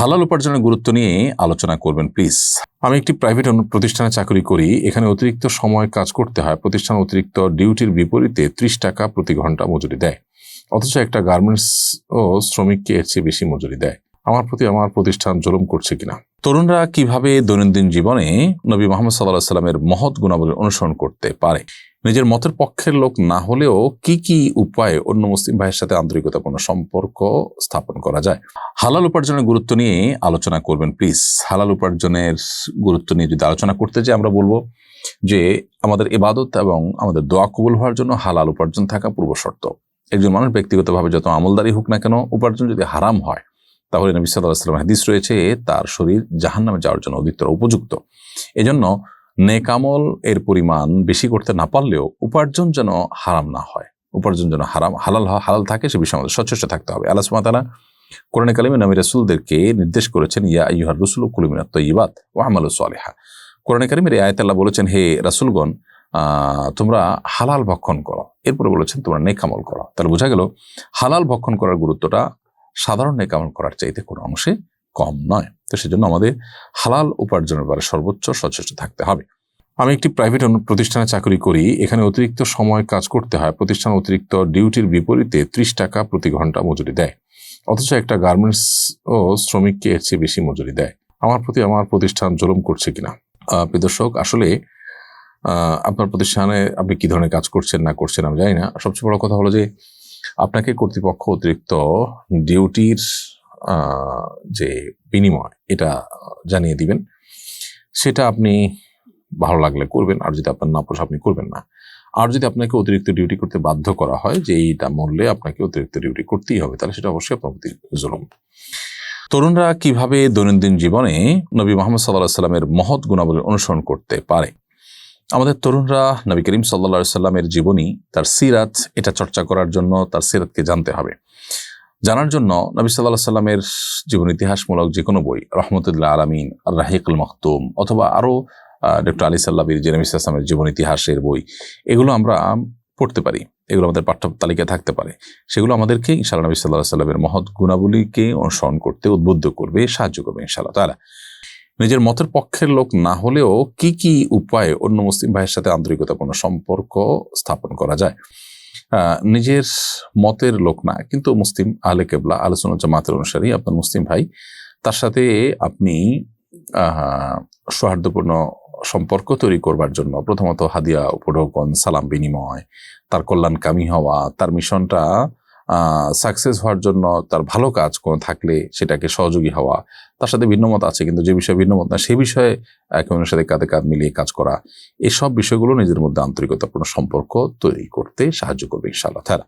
হালাল উপার্জনের গুরুত্ব নিয়ে আলোচনা করবেন প্লিজ আমি একটি প্রাইভেট প্রতিষ্ঠানে চাকরি করি, এখানে অতিরিক্ত সময় কাজ করতে হয়। প্রতিষ্ঠান অতিরিক্ত ডিউটির বিপরীতে ত্রিশ টাকা প্রতি ঘণ্টা মজুরি দেয়। অথচ একটা গার্মেন্টস ও শ্রমিককে এর চেয়ে বেশি মজুরি দেয়। আমার প্রতি আমার প্রতিষ্ঠান জুলুম করছে কিনা? তরুণরা কীভাবে দৈনন্দিন জীবনে নবী মোহাম্মদ সাল্লাহ সাল্লামের মহৎ গুণাবলী অনুসরণ করতে পারে? নিজের মতের পক্ষের লোক না হলেও কি কি উপায়ে অন্য মুসলিম ভাইয়ের সাথে আন্তরিকতাপূর্ণ সম্পর্ক স্থাপন করা যায়? হালাল উপার্জনের গুরুত্ব নিয়ে আলোচনা করবেন প্লিজ হালাল উপার্জনের গুরুত্ব নিয়ে যদি আলোচনা করতে যাই, আমরা বলব যে আমাদের ইবাদত এবং আমাদের দোয়া কবুল হওয়ার জন্য হালাল উপার্জন থাকা পূর্ব শর্ত। একজন মানুষ ব্যক্তিগতভাবে যত আমলদারি হোক না কেন, উপার্জন যদি হারাম হয়, তাহলে নবী সাল্লাহ সাল্লাম হাদিস রয়েছে, তার শরীর জাহান্নামে যাওয়ার জন্য অধিকতর উপযুক্ত। এজন্য নেকামল এর পরিমাণ বেশি করতে না পারলেও উপার্জন যেন হারাম না হয়। উপার্জন যেন হারাম, হালাল হালাল থাকে সে বিষয়ে আমাদের সচেষ্ট থাকতে হবে। আল্লাহ তাআলা কোরআন কালিমে নবী রাসূলদেরকে নির্দেশ করেছেন, ইয়া আইয়ুহার রসুল কুলুমিনাত তৈবাত ও আমালু সালিহা। কোরআন কালিমের এই আয়াত বলেছেন, হে রাসুলগণ তোমরা হালাল ভক্ষণ করো। এরপরে বলেছেন, তোমরা নেকামল করো। তাহলে বোঝা গেল, হালাল ভক্ষণ করার গুরুত্বটা সাধারণ নেকামল করার চাইতে কোনো অংশে কম নয়। তো সেজন্য আমাদের হালাল উপার্জনের ব্যাপারে সর্বোচ্চ সচেষ্ট থাকতে হবে। আমি একটি প্রাইভেট প্রতিষ্ঠানে চাকরি করি, এখানে অতিরিক্ত সময় কাজ করতে হয়। প্রতিষ্ঠান অতিরিক্ত ডিউটির বিপরীতে ত্রিশ টাকা প্রতি ঘণ্টা মজুরি দেয়। অথচ একটা গার্মেন্টস ও শ্রমিককে এর চেয়ে বেশি মজুরি দেয়। আমার প্রতি আমার প্রতিষ্ঠান জুলুম করছে কিনা? দর্শক, আসলে আপনার প্রতিষ্ঠানে আপনি কি ধরনের কাজ করছেন, না করছেন আমি জানি না। সবচেয়ে বড় কথা হলো যে, আপনাকে কর্তৃপক্ষ অতিরিক্ত ডিউটির যে বিনিময়, এটা জানিয়ে দিবেন। সেটা আপনি ভালো লাগলে করবেন, আর যদি আপনার না পোষা আপনি করবেন না। আর যদি আপনাকে অতিরিক্ত ডিউটি করতে বাধ্য করা হয় যে এইটা মূল্যে আপনাকে অতিরিক্ত ডিউটি করতেই হবে, তাহলে সেটা অবশ্যই আপনার প্রতি জুলুম। তরুণরা কীভাবে দৈনন্দিন জীবনে নবী মোহাম্মদ সাল্লাহ সাল্লামের মহৎ গুণাবলী অনুসরণ করতে পারে? আমাদের তরুণরা নবী করিম সাল্লা সাল্লামের জীবনী, তার সিরাত, এটা চর্চা করার জন্য তার সিরাতকে জানতে হবে। জানার জন্য নবী সাল্লাহ সাল্লামের জীবন ইতিহাসমূলক যে কোনো বই, রহমতুল্লাহ আলমিন আর রাহিকুল মখতুম, অথবা আরও ডক্টর আলী সাল্লাবির জেনামি ইসলামের জীবন ইতিহাসের বই, এগুলো আমরা পড়তে পারি। এগুলো আমাদের পাঠ্য তালিকায় থাকতে পারে। সেগুলো আমাদেরকে ইনশাআল্লাহ নবী সাল্লাহ সাল্লামের মহৎ গুণাবলীকে অনুসরণ করতে, উদ্বুদ্ধ করবে, সাহায্য করবে ইনশাআল্লাহ। তারা নিজের মতের পক্ষের লোক না হলেও কি কি উপায়ে অন্য মুসলিম ভাইয়ের সাথে আন্তরিকতাপূর্ণ সম্পর্ক স্থাপন করা যায়? নিজের মতের লোক না, কিন্তু মুসলিম আহলে কেবলা আলোচনা জামাতের অনুসারী আপনার মুসলিম ভাই, তার সাথে আপনি সৌহার্দ্যপূর্ণ সম্পর্ক তৈরি করবার জন্য, প্রথমত হাদিয়া উপঢৌকন, সালাম বিনিময়, তার কল্যাণকামী হওয়া, তার মিশনটা সাকসেস হওয়ার জন্য তার ভালো কাজ কোনো থাকলে সেটাকে সহযোগী হওয়া। তার সাথে ভিন্নমত আছে, কিন্তু যে বিষয়ে ভিন্নমত না, সে বিষয়ে একে অন্যের সাথে কাঁধে কাঁধ মিলিয়ে কাজ করা, এসব বিষয়গুলো নিজের মধ্যে আন্তরিকতাপূর্ণ সম্পর্ক তৈরি করতে সাহায্য করবে ইনশাআল্লাহ। তারা